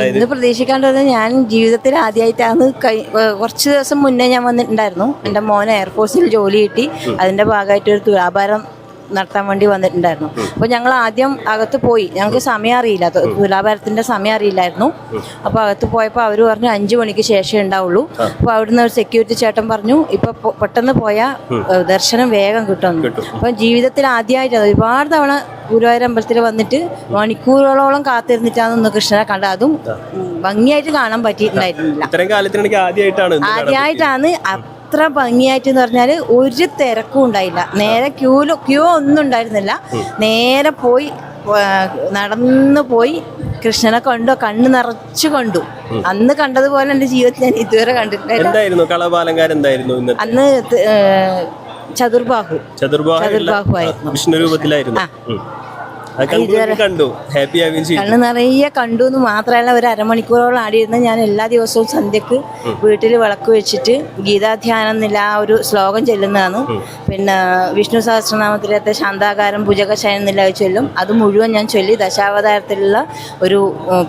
ഇന്ന് പ്രതീക്ഷിക്കാണ്ടത് ഞാൻ ജീവിതത്തിൽ ആദ്യമായിട്ടാണ് കുറച്ച് ദിവസം മുന്നേ ഞാൻ വന്നിട്ടുണ്ടായിരുന്നു. എന്റെ മോൻ എയർഫോഴ്സിൽ ജോലി കിട്ടി. അതിന്റെ ഭാഗമായിട്ട് ഒരു തുലാഭാരം നടത്താൻ വേണ്ടി വന്നിട്ടുണ്ടായിരുന്നു. അപ്പോൾ ഞങ്ങൾ ആദ്യം അകത്ത് പോയി. ഞങ്ങൾക്ക് സമയം അറിയില്ല. തുലാഭാരത്തിന്റെ സമയം അറിയില്ലായിരുന്നു. അപ്പോൾ അകത്ത് പോയപ്പോൾ അവർ പറഞ്ഞു അഞ്ച് മണിക്ക് ശേഷമേ ഉണ്ടാവുള്ളൂ. അപ്പോൾ അവിടുന്ന് ഒരു സെക്യൂരിറ്റി ചേട്ടൻ പറഞ്ഞു ഇപ്പോൾ പെട്ടെന്ന് പോയാൽ ദർശനം വേഗം കിട്ടുമെന്ന് അപ്പോൾ ജീവിതത്തിൽ ആദ്യമായിട്ട് ഒരുപാട് തവണ ഗുരുവായൂർ അമ്പലത്തിൽ വന്നിട്ട് മണിക്കൂറുകളോളം കാത്തിരുന്നിട്ടാണ് ഒന്ന് കൃഷ്ണനെ കണ്ടത്. അതും ഭംഗിയായിട്ട് കാണാൻ പറ്റിയിട്ടുണ്ടായിരുന്നില്ല ആദ്യമായിട്ടാണ് അത്ര ഭംഗിയായിട്ട് എന്ന് പറഞ്ഞാൽ ഒരു തിരക്കും ഉണ്ടായില്ല. നേരെ ക്യൂലോ ക്യൂ ഒന്നും ഉണ്ടായിരുന്നില്ല. നേരെ പോയി നടന്നു പോയി കൃഷ്ണനെ കണ്ടു. കണ്ണ് നിറച്ചു കണ്ടു. അന്ന് കണ്ടതുപോലെ എന്റെ ജീവിതത്തിൽ ഞാൻ ഇതുവരെ കണ്ടിട്ടില്ല. അന്ന് ചതുർബാഹു. ചതുർബാഹു ചതുർബാഹു ആയിരുന്നു. വിഷ്ണു രൂപത്തിലായിരുന്നു കണ്ടു. ഹാപ്പി കണ്ണ് നിറയെ കണ്ടു എന്ന് മാത്രമല്ല ഒരു അരമണിക്കൂറോളം ആടിയിരുന്ന് ഞാൻ എല്ലാ ദിവസവും സന്ധ്യക്ക് വീട്ടിൽ വിളക്ക് വെച്ചിട്ട് ഗീതാധ്യാനം എന്നില്ല ആ ഒരു ശ്ലോകം ചെല്ലുന്നതാണ്. പിന്നെ വിഷ്ണു സഹസ്രനാമത്തിലത്തെ ശാന്താകാരം ഭുജകശയൻ എന്നില്ല ചൊല്ലും. അത് മുഴുവൻ ഞാൻ ചൊല്ലി ദശാവതാരത്തിലുള്ള ഒരു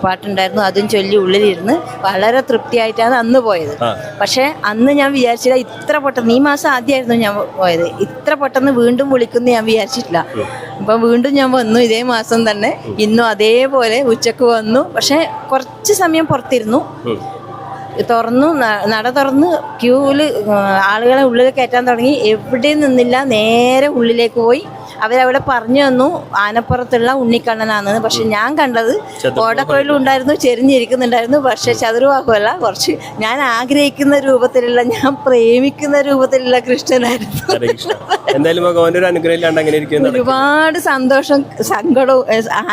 പാട്ടുണ്ടായിരുന്നു. അതും ചൊല്ലി ഉള്ളിലിരുന്ന് വളരെ തൃപ്തിയായിട്ടാണ് അന്ന് പോയത്. പക്ഷെ പക്ഷേ അന്ന് ഞാൻ വിചാരിച്ചില്ല ഇത്ര പെട്ടെന്ന് ഈ മാസം ആദ്യമായിരുന്നു ഞാൻ പോയത്. ഇത്ര പെട്ടെന്ന് വീണ്ടും വിളിക്കുന്നു ഞാൻ വിചാരിച്ചിട്ടില്ല. അപ്പം വീണ്ടും ഞാൻ വന്നു ഇതേ മാസം തന്നെ. ഇന്നും അതേപോലെ ഉച്ചയ്ക്ക് വന്നു. പക്ഷേ കുറച്ച് സമയം പുറത്തിരുന്നു. തുറന്നു നട തുറന്ന് ക്യൂവിൽ ആളുകളെ ഉള്ളിൽ കയറ്റാൻ തുടങ്ങി. എവിടെ നിന്നില്ല. നേരെ ഉള്ളിലേക്ക് പോയി. അവരവിടെ പറഞ്ഞു തന്നു. ആനപ്പുറത്തുള്ള ഉണ്ണിക്കണ്ണനാണെന്ന് പക്ഷെ ഞാൻ കണ്ടത് ഓടക്കൊഴിലുണ്ടായിരുന്നു ചെരിഞ്ഞിരിക്കുന്നുണ്ടായിരുന്നു. പക്ഷെ ചതുർവാക്കുമല്ല കുറച്ച് ഞാൻ ആഗ്രഹിക്കുന്ന രൂപത്തിലുള്ള ഞാൻ പ്രേമിക്കുന്ന രൂപത്തിലുള്ള കൃഷ്ണനായിരുന്നു. എന്തായാലും ഭഗവാന്റെ ഒരു അനുഗ്രഹം അങ്ങനെ ഇരിക്കുന്ന ഒരുപാട് സന്തോഷം സങ്കടവും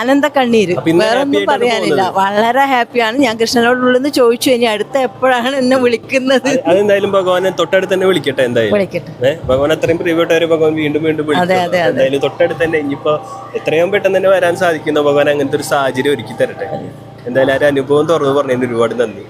ആനന്ദ കണ്ണീര് വേറൊന്നും പറയാനില്ല. വളരെ ഹാപ്പിയാണ്. ഞാൻ കൃഷ്ണനോടുള്ളെന്ന് ചോദിച്ചു ഇനി അടുത്ത എപ്പോഴാണ് എന്നെ വിളിക്കുന്നത്? അതെന്തായാലും ഭഗവാനെ തൊട്ടടുത്ത് തന്നെ വിളിക്കട്ടെ എന്തായാലും. വിളിക്കട്ടെ. ഭഗവാൻ അത്രയും പ്രിയപ്പെട്ടവരെ ഭഗവാൻ വീണ്ടും വീണ്ടും. അതെ, അതെ, അതെ. എന്തായാലും തൊട്ടടുത്ത് തന്നെ ഇനിയിപ്പോ എത്രയും പെട്ടെന്ന് തന്നെ വരാൻ സാധിക്കുന്ന ഭഗവാൻ അങ്ങനത്തെ ഒരു സാഹചര്യം ഒരുക്കി തരട്ടെ. എന്തായാലും ആ അനുഭവം തുറന്നു പറഞ്ഞതിന് ഒരുപാട് നന്ദി.